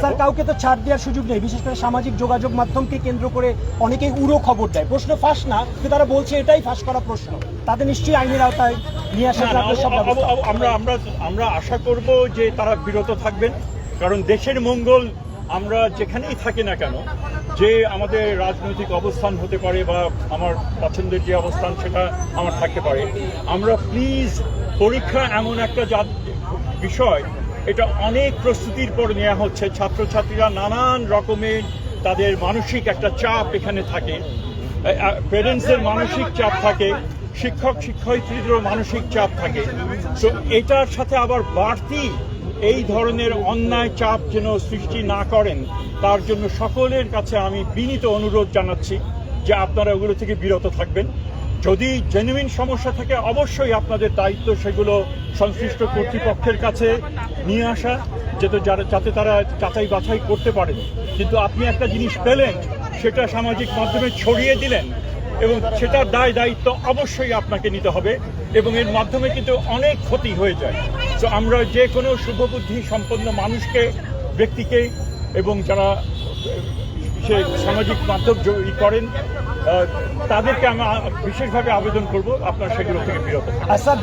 Sir কাউকে তো ছাড় দেওয়ার সুযোগ নেই বিশেষ করে সামাজিক যোগাযোগ মাধ্যমকে কেন্দ্র করে অনেকেই উড়ো খবর দেয়। প্রশ্ন ফাঁস না কিন্তু তারা বলছে এটাই ফাঁস করা প্রশ্ন। তাদের নিশ্চয়ই আইনের আওতায় নিয়ে আসার আমরা আমরা আমরা আশা করব যে তারা বিরত থাকবেন কারণ দেশের মঙ্গল আমরা যেখানেই থাকি না কেন যে আমাদের রাজনৈতিক অবস্থান হতে পারে বা আমার পছন্দের যে অবস্থান সেটা আমার থাকতে পারে। আমরা প্লিজ পরীক্ষা এমন একটা বিষয় এটা অনেক প্রস্তুতির পর নেওয়া হচ্ছে। ছাত্রছাত্রীরা নানান রকমের তাদের মানসিক একটা চাপ এখানে থাকে। প্যারেন্টসদের মানসিক চাপ থাকে, শিক্ষক, শিক্ষয়িত্রীদেরও মানসিক চাপ থাকে। তো এটার সাথে আবার বাড়তি এই ধরনের অন্যায় চাপ যেন সৃষ্টি না করেন, তার জন্য সকলের কাছে আমি বিনীত অনুরোধ জানাচ্ছি যে আপনারা ওগুলো থেকে বিরত থাকবেন। যদি জেনুইন সমস্যা থাকে, অবশ্যই আপনাদের দায়িত্ব সেগুলো সংশ্লিষ্ট কর্তৃপক্ষের কাছে নিয়ে আসা যাতে যারা, যাতে তারা যাচাই বাছাই করতে পারেন। কিন্তু আপনি একটা জিনিস পেলেন, সেটা সামাজিক মাধ্যমে ছড়িয়ে দিলেন, এবং সেটার দায়, দায়িত্ব অবশ্যই আপনাকে নিতে হবে, এবং এর মাধ্যমে কিন্তু অনেক ক্ষতি হয়ে যায়। তো আমরা যে কোনো শুভবুদ্ধি সম্পন্ন মানুষকে, ব্যক্তিকে, এবং যারা সে সামাজিক মাধ্যম জয়ী করেন তাদেরকে আমি বিশেষভাবে আবেদন করব। আপনার সেগুলো থেকে বিরত স্যার